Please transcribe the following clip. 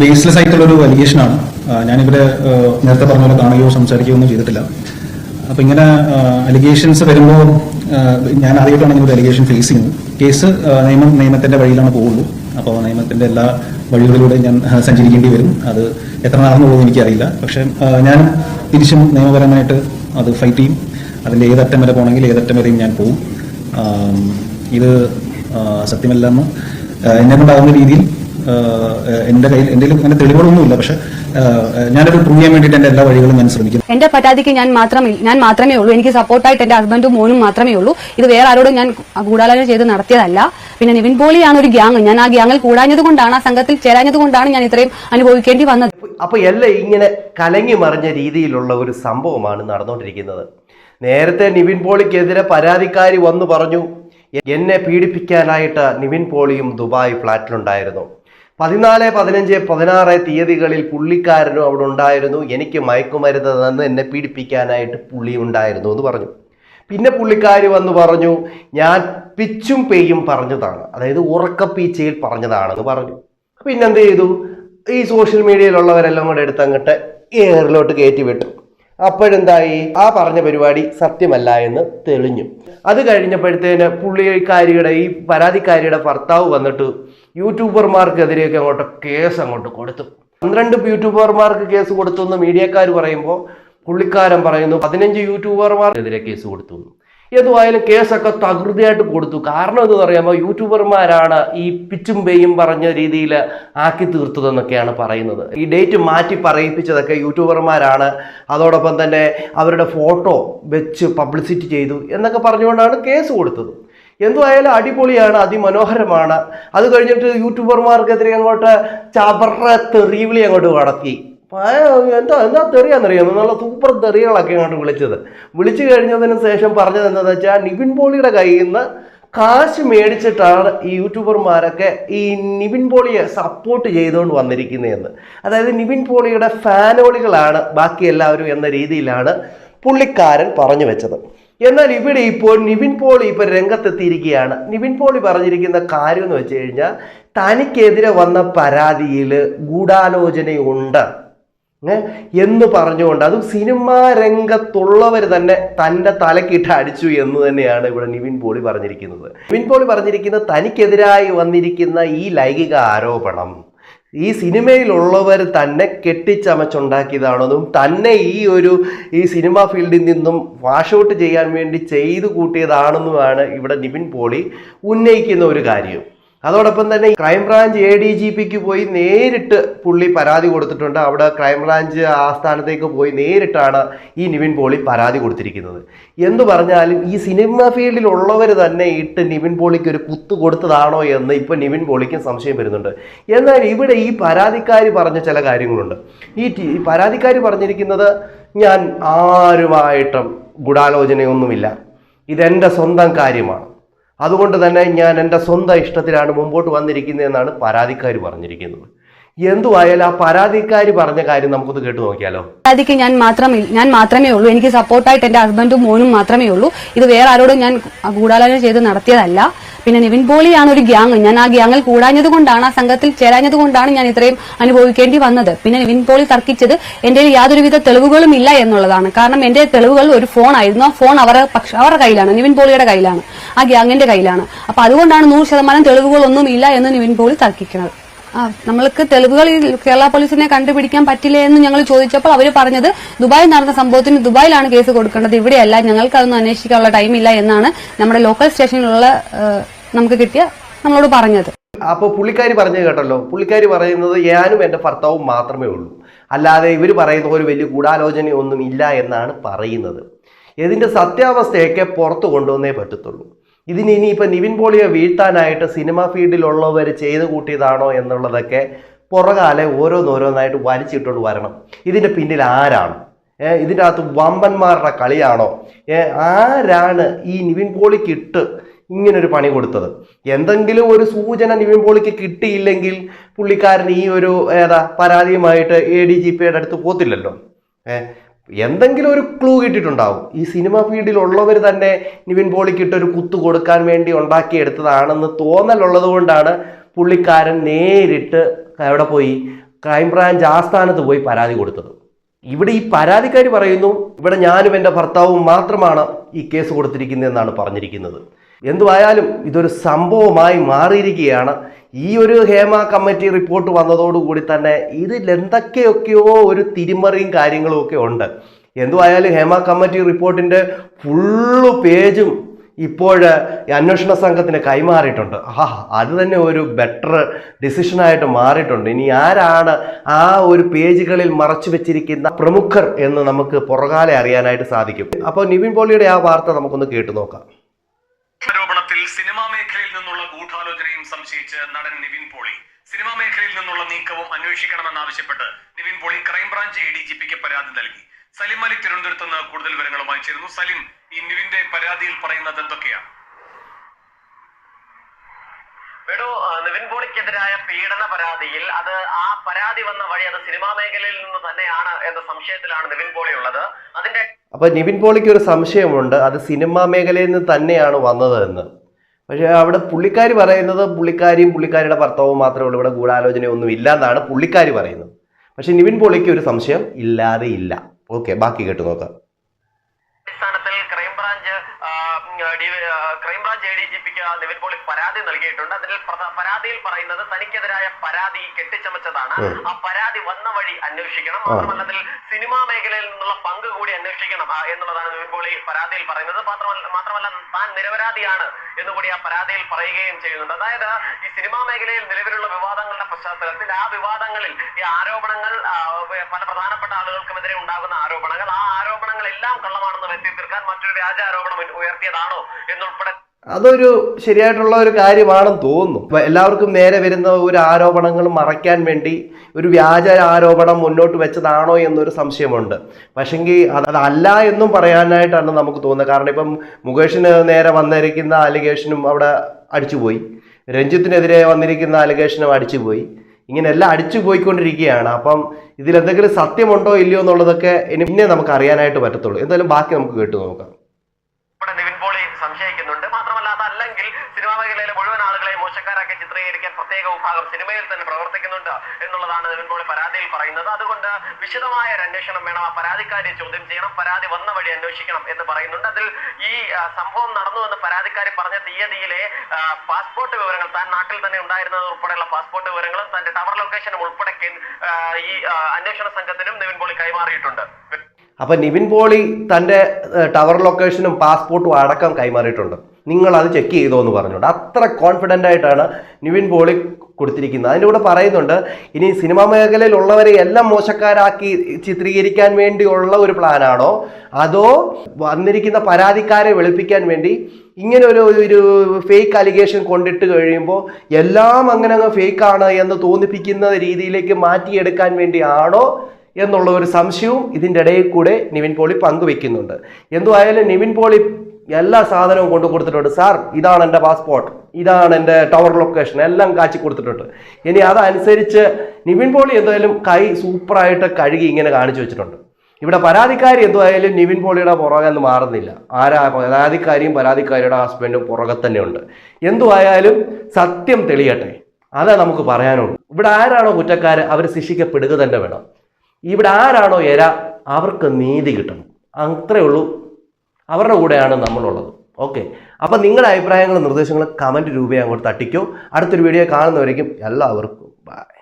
Baseless ആയിട്ടുള്ള ഒരു allegation ആണ് ഞാനിവിടെ നേരത്തെ പറഞ്ഞ പോലെ കാണുകയോ സംസാരിക്കുകയോ ഒന്നും ചെയ്തിട്ടില്ല. അപ്പൊ ഇങ്ങനെ അലിഗേഷൻസ് വരുമ്പോൾ ഞാൻ ആദ്യമായിട്ടാണ് ഇങ്ങനെ ഒരു അലിഗേഷൻ ഫേസ് ചെയ്യുന്നത് കേസ് നിയമ നിയമം നിയമത്തിന്റെ വഴിയിലാണ് പോകുള്ളൂ. അപ്പോൾ നിയമത്തിന്റെ എല്ലാ വഴികളിലൂടെ ഞാൻ സഞ്ചരിക്കേണ്ടി വരും. അത് എത്ര നാളെന്നുള്ളത് എനിക്കറിയില്ല. പക്ഷെ ഞാൻ തിരിച്ചും നിയമപരമായിട്ട് അത് ഫൈറ്റ് ചെയ്യും. അതിന്റെ ഏതറ്റം വരെ പോകണമെങ്കിൽ ഏതറ്റം വരെയും ഞാൻ പോകും. ഇത് സത്യമല്ലെന്ന് എന്നെ കൊണ്ടാകുന്ന രീതിയിൽ എന്റെ കയ്യിൽ എന്റെ അങ്ങനെ തെളിവുകളൊന്നുമില്ല. പക്ഷെ ഞാനത് പ്രൂവ് ചെയ്യാൻ വേണ്ടിയിട്ട് എന്റെ എല്ലാ വഴികളും ഞാൻ ശ്രമിക്കുന്നു. എന്റെ പരാതിക്ക് ഞാൻ മാത്രമേ ഞാൻ മാത്രമേ ഉള്ളൂ. എനിക്ക് സപ്പോർട്ടായിട്ട് എന്റെ ഹസ്ബൻഡും മോനും മാത്രമേ ഉള്ളൂ. ഇത് വേറെ ആരോടും ഞാൻ ഗൂഢാലോചന ചെയ്ത് നടത്തിയതല്ല. പിന്നെ നിവിൻ പോളിയാണ് ഒരു ഗ്യാങ്. ഞാൻ ആ ഗ്യാങ്ങിൽ കൂടാഞ്ഞത് കൊണ്ടാണ് ആ സംഘത്തിൽ ചേരാഞ്ഞത് കൊണ്ടാണ് ഞാൻ ഇത്രയും അനുഭവിക്കേണ്ടി വന്നത്. അപ്പൊ എല്ലാം ഇങ്ങനെ കലങ്ങി മറിഞ്ഞ രീതിയിലുള്ള ഒരു സംഭവമാണ് നടന്നുകൊണ്ടിരിക്കുന്നത്. നേരത്തെ നിവിൻ പോളിക്കെതിരെ പരാതിക്കാരി വന്നു പറഞ്ഞു എന്നെ പീഡിപ്പിക്കാനായിട്ട് നിവിൻ പോളിയും ദുബായ് ഫ്ലാറ്റിലുണ്ടായിരുന്നു. പതിനാല് പതിനഞ്ച് പതിനാറ് തീയതികളിൽ പുള്ളിക്കാരനും അവിടെ ഉണ്ടായിരുന്നു. എനിക്ക് മയക്കുമരുന്ന് തന്ന് എന്നെ പീഡിപ്പിക്കാനായിട്ട് പുള്ളി ഉണ്ടായിരുന്നു എന്ന് പറഞ്ഞു. പിന്നെ പുള്ളിക്കാരി വന്ന് പറഞ്ഞു ഞാൻ പിച്ചും പേയും പറഞ്ഞതാണ്. അതായത് ഉറക്കപ്പീച്ചയിൽ പറഞ്ഞതാണെന്ന് പറഞ്ഞു. പിന്നെന്ത് ചെയ്തു? ഈ സോഷ്യൽ മീഡിയയിലുള്ളവരെല്ലാം കൂടെ എടുത്തങ്ങട്ട് എയറിലോട്ട് കയറ്റി വിട്ടു. അപ്പോഴെന്തായി? ആ പറഞ്ഞ പരിപാടി സത്യമല്ല എന്ന് തെളിഞ്ഞു. അത് കഴിഞ്ഞപ്പോഴത്തേന് പുള്ളിക്കാരിയുടെ ഈ പരാതിക്കാരിയുടെ ഭർത്താവ് വന്നിട്ട് യൂട്യൂബർമാർക്കെതിരെയൊക്കെ അങ്ങോട്ട് കേസ് അങ്ങോട്ട് കൊടുത്തു. പന്ത്രണ്ട് യൂട്യൂബർമാർക്ക് കേസ് കൊടുത്തു എന്ന് മീഡിയക്കാർ പറയുമ്പോൾ പുള്ളിക്കാരൻ പറയുന്നു പതിനഞ്ച് യൂട്യൂബർമാർക്കെതിരെ കേസ് കൊടുത്തു എന്ന്. ഏതുമായാലും കേസൊക്കെ തകൃതിയായിട്ട് കൊടുത്തു. കാരണം എന്ന് പറയുമ്പോൾ യൂട്യൂബർമാരാണ് ഈ പിച്ചും പേയും പറഞ്ഞ രീതിയിൽ ആക്കി തീർത്തതെന്നൊക്കെയാണ് പറയുന്നത്. ഈ ഡേറ്റ് മാറ്റി പറയിപ്പിച്ചതൊക്കെ യൂട്യൂബർമാരാണ്. അതോടൊപ്പം തന്നെ അവരുടെ ഫോട്ടോ വെച്ച് പബ്ലിസിറ്റി ചെയ്തു എന്നൊക്കെ പറഞ്ഞുകൊണ്ടാണ് കേസ് കൊടുത്തത്. എന്തുമായാലും അടിപൊളിയാണ് അതിമനോഹരമാണ്. അത് കഴിഞ്ഞിട്ട് യൂട്യൂബർമാർക്കെതിരെ അങ്ങോട്ട് ചവറ തെറിവിളി അങ്ങോട്ട് കടത്തി ഭയ- എന്താ എന്താ തെറിയാന്നറിയാം നല്ല സൂപ്പർ തെറികളൊക്കെ അങ്ങോട്ട് വിളിച്ചത്. വിളിച്ചു കഴിഞ്ഞതിന് ശേഷം പറഞ്ഞത് എന്താണെന്ന് വെച്ചാൽ നിവിൻ പോളിയുടെ കയ്യിൽ നിന്ന് കാശ് മേടിച്ചിട്ടാണ് ഈ യൂട്യൂബർമാരൊക്കെ ഈ നിവിൻ പോളിയെ സപ്പോർട്ട് ചെയ്തുകൊണ്ട് വന്നിരിക്കുന്നതെന്ന്. അതായത് നിവിൻ പോളിയുടെ ഫാനോളികളാണ് ബാക്കി എല്ലാവരും എന്ന രീതിയിലാണ് പുള്ളിക്കാരൻ പറഞ്ഞു വെച്ചത്. എന്നാൽ ഇവിടെ ഇപ്പോൾ നിവിൻ പോളി ഇപ്പോൾ രംഗത്തെത്തിയിരിക്കുകയാണ്. നിവിൻ പോളി പറഞ്ഞിരിക്കുന്ന കാര്യം എന്ന് വെച്ച് കഴിഞ്ഞാൽ തനിക്കെതിരെ വന്ന പരാതിയിൽ ഗൂഢാലോചനയുണ്ട്. എന്ന് പറഞ്ഞുകൊണ്ട് അതും സിനിമാ രംഗത്തുള്ളവർ തന്നെ തന്റെ തലക്കിട്ട് അടിച്ചു എന്ന് തന്നെയാണ് ഇവിടെ നിവിൻ പോളി പറഞ്ഞിരിക്കുന്നത്. നിവിൻ പോളി പറഞ്ഞിരിക്കുന്ന തനിക്കെതിരായി വന്നിരിക്കുന്ന ഈ ലൈംഗിക ആരോപണം ഈ സിനിമയിലുള്ളവർ തന്നെ കെട്ടിച്ചമച്ചുണ്ടാക്കിയതാണെന്നും തന്നെ ഈ ഒരു ഈ സിനിമാ ഫീൽഡിൽ നിന്നും വാഷ് ഔട്ട് ചെയ്യാൻ വേണ്ടി ചെയ്തു കൂട്ടിയതാണെന്നുമാണ് ഇവിടെ നിവിൻ പോളി ഉന്നയിക്കുന്ന ഒരു കാര്യം. അതോടൊപ്പം തന്നെ crime branch A D G പിക്ക് പോയി നേരിട്ട് പുള്ളി പരാതി കൊടുത്തിട്ടുണ്ട്. അവിടെ ക്രൈംബ്രാഞ്ച് ആസ്ഥാനത്തേക്ക് പോയി നേരിട്ടാണ് ഈ നിവിൻ പോളി പരാതി കൊടുത്തിരിക്കുന്നത്. എന്ന് പറഞ്ഞാലും ഈ സിനിമ ഫീൽഡിലുള്ളവർ തന്നെ ഇട്ട് നിവിൻ പോളിക്ക് ഒരു കുത്ത് കൊടുത്തതാണോ എന്ന് ഇപ്പൊ നിവിൻ പോളിക്കും സംശയം വരുന്നുണ്ട്. എന്നാൽ ഇവിടെ ഈ പരാതിക്കാർ പറഞ്ഞ ചില കാര്യങ്ങളുണ്ട്. ഈ പരാതിക്കാർ പറഞ്ഞിരിക്കുന്നത് ഞാൻ ആരുമായിട്ടും ഗൂഢാലോചനയൊന്നുമില്ല. ഇതെന്റെ സ്വന്തം കാര്യമാണ്. അതുകൊണ്ട് തന്നെ ഞാൻ എന്റെ സ്വന്തം ഇഷ്ടത്തിലാണ് മുമ്പോട്ട് വന്നിരിക്കുന്നതെന്നാണ് പരാതിക്കാർ പറഞ്ഞിരിക്കുന്നത്. എന്തുവായാലും ആ പരാതിക്കാരി പറഞ്ഞ കാര്യം നമുക്കൊന്ന് കേട്ടു നോക്കിയാലോ? പരാതിക്ക് ഞാൻ മാത്രമേ ഞാൻ മാത്രമേ ഉള്ളൂ. എനിക്ക് സപ്പോർട്ടായിട്ട് എന്റെ ഹസ്ബൻഡും മോനും മാത്രമേ ഉള്ളൂ. ഇത് വേറെ ആരോടും ഞാൻ ഗൂഢാലോചന ചെയ്ത് നടത്തിയതല്ല. പിന്നെ നിവിൻ പോളിയാണ് ഒരു ഗ്യാങ്. ഞാൻ ആ ഗ്യാങ്ങിൽ കൂടാഞ്ഞത് കൊണ്ടാണ് ആ സംഘത്തിൽ ചേരാഞ്ഞത് കൊണ്ടാണ് ഞാൻ ഇത്രയും അനുഭവിക്കേണ്ടി വന്നത്. പിന്നെ നിവിൻ പോളി തർക്കിച്ചത് എന്റെ യാതൊരുവിധ തെളിവുകളും ഇല്ല എന്നുള്ളതാണ്. കാരണം എന്റെ തെളിവുകൾ ഒരു ഫോൺ ആയിരുന്നു ആ ഫോൺ അവരുടെ പക്ഷ അവരുടെ കയ്യിലാണ്. നിവിൻ പോളിയുടെ കയ്യിലാണ്. ആ ഗ്യാങ്ങിന്റെ കയ്യിലാണ്. അപ്പൊ അതുകൊണ്ടാണ് നൂറ് ശതമാനം തെളിവുകളൊന്നും ഇല്ല എന്ന് നിവിൻ പോളി തർക്കിക്കുന്നത്. ആ നമ്മൾക്ക് തെളിവുകൾ കേരള പോലീസിനെ കണ്ടുപിടിക്കാൻ പറ്റില്ല എന്ന് ഞങ്ങൾ ചോദിച്ചപ്പോൾ അവർ പറഞ്ഞത് ദുബായിൽ നടന്ന സംഭവത്തിന് ദുബായിലാണ് കേസ് കൊടുക്കേണ്ടത്. ഇവിടെയല്ല ഞങ്ങൾക്ക് അതൊന്നും അന്വേഷിക്കാനുള്ള ടൈമില്ല എന്നാണ് നമ്മുടെ ലോക്കൽ സ്റ്റേഷനിലുള്ള നമുക്ക് കിട്ടിയ നമ്മളോട് പറഞ്ഞത്. അപ്പോൾ പുള്ളിക്കാരി പറഞ്ഞു കേട്ടല്ലോ. പുള്ളിക്കാരി പറയുന്നത് ഞാനും എന്റെ ഭർത്താവും മാത്രമേ ഉള്ളൂ. അല്ലാതെ ഇവർ പറയുന്ന ഒരു വലിയ ഗൂഢാലോചനയൊന്നും ഇല്ല എന്നാണ് പറയുന്നത്. ഇതിന്റെ സത്യാവസ്ഥയൊക്കെ പുറത്തു കൊണ്ടുവന്നേ പറ്റത്തുള്ളൂ. ഇതിന് ഇനിയിപ്പോൾ നിവിൻ പോളിയെ വീഴ്ത്താനായിട്ട് സിനിമാ ഫീൽഡിലുള്ളവർ ചെയ്തു കൂട്ടിയതാണോ എന്നുള്ളതൊക്കെ പുറകാലെ ഓരോന്നോരോന്നായിട്ട് വലിച്ചിട്ടുകൊണ്ട് വരണം. ഇതിന്റെ പിന്നിൽ ആരാണ്? ഇതിന്റെ അകത്ത് വമ്പന്മാരുടെ കളിയാണോ? ആരാണ് ഈ നിവിൻ പോളിക്ക് ഇട്ട് ഇങ്ങനൊരു പണി കൊടുത്തത്. എന്തെങ്കിലും ഒരു സൂചന നിവിൻ പോളിക്ക് കിട്ടിയില്ലെങ്കിൽ പുള്ളിക്കാരൻ ഈ ഒരു ഏതാ പരാതിയുമായിട്ട് എ ഡി ജി പിയുടെ അടുത്ത് പോത്തില്ലല്ലോ. എന്തെങ്കിലും ഒരു ക്ലൂ കിട്ടിയിട്ടുണ്ടാവും. ഈ സിനിമ ഫീൽഡിലുള്ളവർ തന്നെ നിവിൻ പോളിക്ക് ഇട്ടൊരു കുത്തു കൊടുക്കാൻ വേണ്ടി ഉണ്ടാക്കിയെടുത്തതാണെന്ന് തോന്നലുള്ളത് കൊണ്ടാണ് പുള്ളിക്കാരൻ നേരിട്ട് അവിടെ പോയി ക്രൈംബ്രാഞ്ച് ആസ്ഥാനത്ത് പോയി പരാതി കൊടുത്തത്. ഇവിടെ ഈ പരാതിക്കാരി പറയുന്നു ഇവിടെ ഞാനും എന്റെ ഭർത്താവും മാത്രമാണ് ഈ കേസ് കൊടുത്തിരിക്കുന്നതെന്നാണ് പറഞ്ഞിരിക്കുന്നത്. എന്തുവായാലും ഇതൊരു സംഭവമായി മാറിയിരിക്കുകയാണ്. ഈ ഒരു ഹേമ കമ്മിറ്റി റിപ്പോർട്ട് വന്നതോടുകൂടി തന്നെ ഇതിൽ എന്തൊക്കെയൊക്കെയോ ഒരു തിരിമറിയും കാര്യങ്ങളും ഒക്കെ ഉണ്ട്. എന്തുവായാലും ഹേമ കമ്മിറ്റി റിപ്പോർട്ടിന്റെ ഫുള്ള് പേജും ഇപ്പോൾ അന്വേഷണ സംഘത്തിന് കൈമാറിയിട്ടുണ്ട്. ആ അത് തന്നെ ഒരു ബെറ്റർ ഡിസിഷനായിട്ട് മാറിയിട്ടുണ്ട്. ഇനി ആരാണ് ആ ഒരു പേജുകളിൽ മറച്ചു വെച്ചിരിക്കുന്ന പ്രമുഖർ എന്ന് നമുക്ക് പുറകാലെ അറിയാനായിട്ട് സാധിക്കും. അപ്പോൾ നിവിൻ പോളിയുടെ ആ വാർത്ത നമുക്കൊന്ന് കേട്ടു നോക്കാം. ആരോപണത്തിൽ സിനിമാ മേഖലയിൽ നിന്നുള്ള ഗൂഢാലോചനയും സംശയിച്ച് നടൻ നിവിൻ പോളി. സിനിമാ മേഖലയിൽ നിന്നുള്ള നീക്കവും അന്വേഷിക്കണമെന്നാവശ്യപ്പെട്ട് Nivin Pauly crime branch A D G പിക്ക് പരാതി നൽകി. സലിം അലി തിരുവനന്തപുരത്ത് നിന്ന് കൂടുതൽ വിവരങ്ങളുമായി ചേരുന്നു. സലിം ഈ നിവിന്റെ പരാതിയിൽ പറയുന്നത് എന്തൊക്കെയാണ്? വേണു നിവിൻ പോളിക്കെതിരായ പീഡന പരാതിയിൽ അത് ആ പരാതി വന്ന വഴി അത് സിനിമാ മേഖലയിൽ നിന്ന് തന്നെയാണ് എന്ന സംശയത്തിലാണ് നിവിൻ പോളി ഉള്ളത്. അതിന്റെ അപ്പൊ നിവിൻ പോളിക്ക് ഒരു സംശയമുണ്ട്. അത് സിനിമാ മേഖലയിൽ നിന്ന് തന്നെയാണ് വന്നത് എന്ന്. പക്ഷേ അവിടെ പുള്ളിക്കാരി പറയുന്നത് പുള്ളിക്കാരിയും പുള്ളിക്കാരിയുടെ ഭർത്താവും മാത്രമേ ഉള്ളൂ. ഇവിടെ ഗൂഢാലോചനയൊന്നും ഇല്ല എന്നാണ് പുള്ളിക്കാരി പറയുന്നത്. പക്ഷെ നിവിൻ പോളിക്ക് ഒരു സംശയം ഇല്ലാതെ ഇല്ല. ഓക്കെ ബാക്കി കേട്ടു നോക്കാം. അടിസ്ഥാനത്തിൽ crime branch crime branch A D G പിക്ക് നിവിൻ പോളി പരാതി നൽകിയിട്ടുണ്ട്. അതിൽ പരാതിയിൽ പറയുന്നത് തനിക്കെതിരായ പരാതി കെട്ടിച്ചമച്ചതാണ്. ആ പരാതി വന്ന വഴി അന്വേഷിക്കണം. മാത്രമല്ല അതിൽ സിനിമാ മേഖലയിൽ നിന്നുള്ള പങ്ക് കൂടി അന്വേഷിക്കണം എന്നുള്ളതാണ് നിവിൻ പോളി പരാതിയിൽ പറയുന്നത്. മാത്രമല്ല മാത്രമല്ല താൻ നിരപരാധിയാണ് എന്നുകൂടി ആ പരാതിയിൽ പറയുകയും ചെയ്യുന്നുണ്ട്. അതായത് ഈ സിനിമാ മേഖലയിൽ നിലവിലുള്ള വിവാദങ്ങളുടെ പശ്ചാത്തലത്തിൽ ആ വിവാദങ്ങളിൽ ഈ ആരോപണങ്ങൾ പല പ്രധാനപ്പെട്ട ആളുകൾക്കുമെതിരെ ഉണ്ടാകുന്ന ആരോപണങ്ങൾ ആ ആരോപണങ്ങളെല്ലാം കള്ളമാണെന്ന് വരുത്തി തീർക്കാൻ മറ്റൊരു വ്യാജ ആരോപണം ഉയർത്തിയതാണോ എന്നുൾപ്പെടെ അതൊരു ശരിയായിട്ടുള്ള ഒരു കാര്യമാണെന്ന് തോന്നുന്നു. എല്ലാവർക്കും നേരെ വരുന്ന ഒരു ആരോപണങ്ങൾ മറയ്ക്കാൻ വേണ്ടി ഒരു വ്യാജ ആരോപണം മുന്നോട്ട് വെച്ചതാണോ എന്നൊരു സംശയമുണ്ട്. പക്ഷെങ്കിൽ അത് അതല്ല എന്നും പറയാനായിട്ടാണ് നമുക്ക് തോന്നുന്നത്. കാരണം ഇപ്പം മുകേഷിന് നേരെ വന്നിരിക്കുന്ന അലിഗേഷനും അവിടെ അടിച്ചുപോയി. രഞ്ജിത്തിനെതിരെ വന്നിരിക്കുന്ന അലിഗേഷനും അടിച്ചുപോയി. ഇങ്ങനെ എല്ലാം അടിച്ചു പോയിക്കൊണ്ടിരിക്കുകയാണ് അപ്പം ഇതിൽ എന്തെങ്കിലും സത്യമുണ്ടോ ഇല്ലയോ എന്നുള്ളതൊക്കെ ഇനി പിന്നെ നമുക്ക് അറിയാനായിട്ട് പറ്റത്തുള്ളൂ. എന്തായാലും ബാക്കി നമുക്ക് കേട്ടു നോക്കാം ഇവിടെ നിവിൻ പോളി സംശയിക്കുന്നുണ്ട് മാത്രമല്ല അതല്ലെങ്കിൽ സിനിമാ മേഖലയിലെ മുഴുവൻ ആളുകളെയും മോശക്കാരാക്കി ചിത്രീകരിക്കാൻ പ്രത്യേക വിഭാഗം സിനിമയിൽ തന്നെ പ്രവർത്തിക്കുന്നുണ്ട് എന്നുള്ളതാണ് നിവിൻ പരാതിയിൽ പറയുന്നത്. അതുകൊണ്ട് വിശദമായ ഒരു അന്വേഷണം വേണം. ആ പരാതിക്കാരെ ചോദ്യം ചെയ്യണം. പരാതി വന്ന വഴി അന്വേഷിക്കണം എന്ന് പറയുന്നുണ്ട്. അതിൽ ഈ സംഭവം നടന്നു എന്ന് പരാതിക്കാരി പറഞ്ഞ തീയതിയിലെ പാസ്പോർട്ട് വിവരങ്ങൾ താൻ നാട്ടിൽ തന്നെ ഉണ്ടായിരുന്നത് ഉൾപ്പെടെയുള്ള പാസ്പോർട്ട് വിവരങ്ങളും തന്റെ ടവർ ലൊക്കേഷനും ഉൾപ്പെടെ ഈ അന്വേഷണ സംഘത്തിനും നിവിൻ പോളി കൈമാറിയിട്ടുണ്ട്. അപ്പൊ നിവിൻ പോളി തന്റെ ടവർ ലൊക്കേഷനും പാസ്പോർട്ടും അടക്കം കൈമാറിയിട്ടുണ്ട്. നിങ്ങൾ അത് ചെക്ക് ചെയ്തോ എന്ന് പറഞ്ഞുകൊണ്ട്. അത്ര കോൺഫിഡന്റ് ആയിട്ടാണ് നിവിൻ പോളി കൊടുത്തിരിക്കുന്നത്. അതിന്റെ കൂടെ പറയുന്നുണ്ട് ഇനി സിനിമാ മേഖലയിലുള്ളവരെ എല്ലാം മോശക്കാരാക്കി ചിത്രീകരിക്കാൻ വേണ്ടിയുള്ള ഒരു പ്ലാനാണോ അതോ വന്നിരിക്കുന്ന പരാതിക്കാരെ വെളുപ്പിക്കാൻ വേണ്ടി ഇങ്ങനെ ഒരു ഒരു ഫേക്ക് അലിഗേഷൻ കൊണ്ടിട്ട് കഴിയുമ്പോൾ എല്ലാം അങ്ങനെ അങ്ങ് ഫേക്കാണ് എന്ന് തോന്നിപ്പിക്കുന്ന രീതിയിലേക്ക് മാറ്റിയെടുക്കാൻ വേണ്ടിയാണോ എന്നുള്ള ഒരു സംശയവും ഇതിന്റെ ഇടയിൽ കൂടെ നിവിൻ പോളി പങ്കുവെക്കുന്നുണ്ട്. എന്തുവായാലും നിവിൻ പോളി എല്ലാ സാധനവും കൊണ്ടു കൊടുത്തിട്ടുണ്ട്. സാർ ഇതാണ് എന്റെ പാസ്പോർട്ട്. ഇതാണ് എന്റെ ടവർ ലൊക്കേഷൻ. എല്ലാം കാച്ചി കൊടുത്തിട്ടുണ്ട്. ഇനി അതനുസരിച്ച് നിവിൻ പോളി എന്തായാലും കൈ സൂപ്പറായിട്ട് കഴുകി ഇങ്ങനെ കാണിച്ചു വെച്ചിട്ടുണ്ട്. ഇവിടെ പരാതിക്കാരി എന്തുവായാലും നിവിൻ പോളിയുടെ പുറകെ എന്ന് മാറുന്നില്ല. ആരാ പരാതിക്കാരിയും പരാതിക്കാരിയുടെ ഹസ്ബൻഡും പുറകെ തന്നെയുണ്ട് എന്തുവായാലും സത്യം തെളിയട്ടെ. അതാ നമുക്ക് പറയാനുള്ളൂ. ഇവിടെ ആരാണോ കുറ്റക്കാര് അവർ ശിക്ഷിക്കപ്പെടുക തന്നെ വേണം. ഇവിടെ ആരാണോ എര അവർക്ക് നീതി കിട്ടണം. അത്രേ ഉള്ളൂ. അവരുടെ കൂടെയാണ് നമ്മളുള്ളത്. ഓക്കെ. അപ്പം നിങ്ങളുടെ അഭിപ്രായങ്ങളും നിർദ്ദേശങ്ങളും കമന്റ് രൂപയെ അങ്ങോട്ട് തട്ടിക്കോ. അടുത്തൊരു വീഡിയോ കാണുന്നവരേക്കും എല്ലാവർക്കും ബൈ